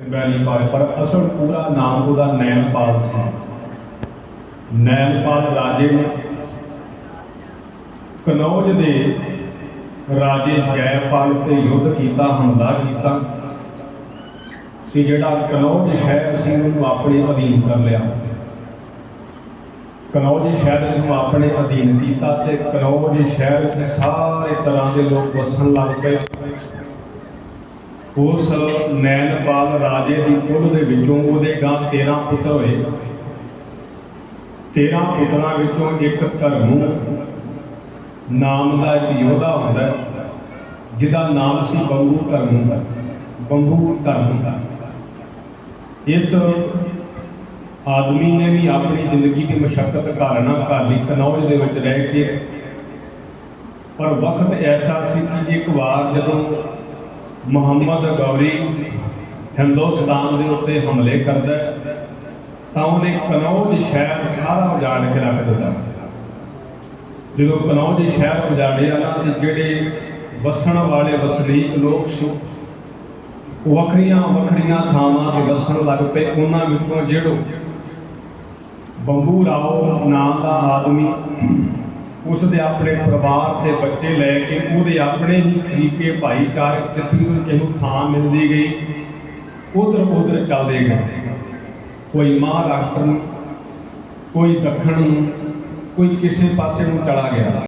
ਵੈਲੀ ਪਾਲ, ਪਰ ਅਸਲ ਪੂਰਾ ਨਾਮ ਉਹਦਾ ਨੈਣਪਾਲ ਸੀ। ਨੈਣਪਾਲ ਰਾਜੇ ਕਨੌਜ ਦੇ ਰਾਜੇ ਜੈਪਾਲ ਤੇ ਯੁੱਧ ਕੀਤਾ, ਹਮਲਾ ਕੀਤਾ, ਕਿ ਜਿਹੜਾ ਕਨੌਜ ਸ਼ਹਿਰ ਸੀ ਉਹਨੂੰ ਆਪਣੇ ਅਧੀਨ ਕਰ ਲਿਆ। ਕਨੌਜ ਸ਼ਹਿਰ ਨੂੰ ਆਪਣੇ ਅਧੀਨ ਕੀਤਾ ਤੇ ਕਨੌਜ ਸ਼ਹਿਰ ਵਿੱਚ ਸਾਰੇ ਤਰ੍ਹਾਂ ਦੇ ਲੋਕ ਵਸਣ ਲੱਗ ਪਏ। ਉਸ ਨੈਣਪਾਲ ਰਾਜੇ ਦੀ ਕੁੱਲ ਦੇ ਵਿੱਚੋਂ ਉਹਦੇ ਗਾਂ 13 ਪੁੱਤਰ ਹੋਏ। 13 ਪੁੱਤਰਾਂ ਵਿੱਚੋਂ ਇੱਕ ਧਰਮੂ ਨਾਮ ਦਾ ਇੱਕ ਯੋਧਾ ਹੁੰਦਾ ਜਿਹਦਾ ਨਾਮ ਸੀ ਬੰਬੂ ਧਰਮੂ ਬੰਬੂ ਧਰਮੂ। ਇਸ ਆਦਮੀ ਨੇ ਵੀ ਆਪਣੀ ਜ਼ਿੰਦਗੀ ਦੀ ਮਸ਼ੱਕਤ ਘਾਲਣਾ ਕਰ ਲਈ ਕਨੌਜ ਦੇ ਵਿੱਚ ਰਹਿ ਕੇ। ਪਰ ਵਕਤ ਐਸਾ ਸੀ ਕਿ ਇੱਕ ਵਾਰ ਜਦੋਂ ਮੁਹੰਮਦ ਗੌਰੀ ਹਿੰਦੁਸਤਾਨ ਦੇ ਉੱਤੇ ਹਮਲੇ ਕਰਦਾ ਤਾਂ ਉਹਨੇ ਕਨੌਜ ਸ਼ਹਿਰ ਸਾਰਾ ਉਜਾੜ ਕੇ ਰੱਖ ਦਿੱਤਾ। ਜਦੋਂ ਕਨੌਜ ਸ਼ਹਿਰ ਉਜਾੜਿਆ ਨਾ ਤੇ ਜਿਹੜੇ ਵਸਣ ਵਾਲੇ ਵਸਨੀਕ ਲੋਕ ਸੀ ਵੱਖਰੀਆਂ ਵੱਖਰੀਆਂ ਥਾਵਾਂ ਤੇ ਵਸਣ ਲੱਗ ਪਏ। ਉਹਨਾਂ ਵਿੱਚੋਂ ਜਿਹੜੋ ਬੰਬੂ ਰਾਓ ਨਾਮ ਦਾ ਆਦਮੀ ਉਸ ਦੇ ਆਪਣੇ ਪਰਿਵਾਰ ਦੇ ਬੱਚੇ ਲੈ ਕੇ ਉਹਦੇ ਆਪਣੇ ਹੀ ਖਰੀਕੇ ਭਾਈਚਾਰਕ ਜਿੱਥੇ ਉਹਨੂੰ ਥਾਂ ਮਿਲਦੀ ਗਈ। ਉਧਰ ਉਧਰ ਚੱਲਦੇ ਗਏ। ਕੋਈ ਮਹਾਰਾਸ਼ਟਰ ਨੂੰ, ਕੋਈ ਦੱਖਣ ਨੂੰ, ਕੋਈ ਕਿਸੇ ਪਾਸੇ ਨੂੰ ਚਲਾ ਗਿਆ।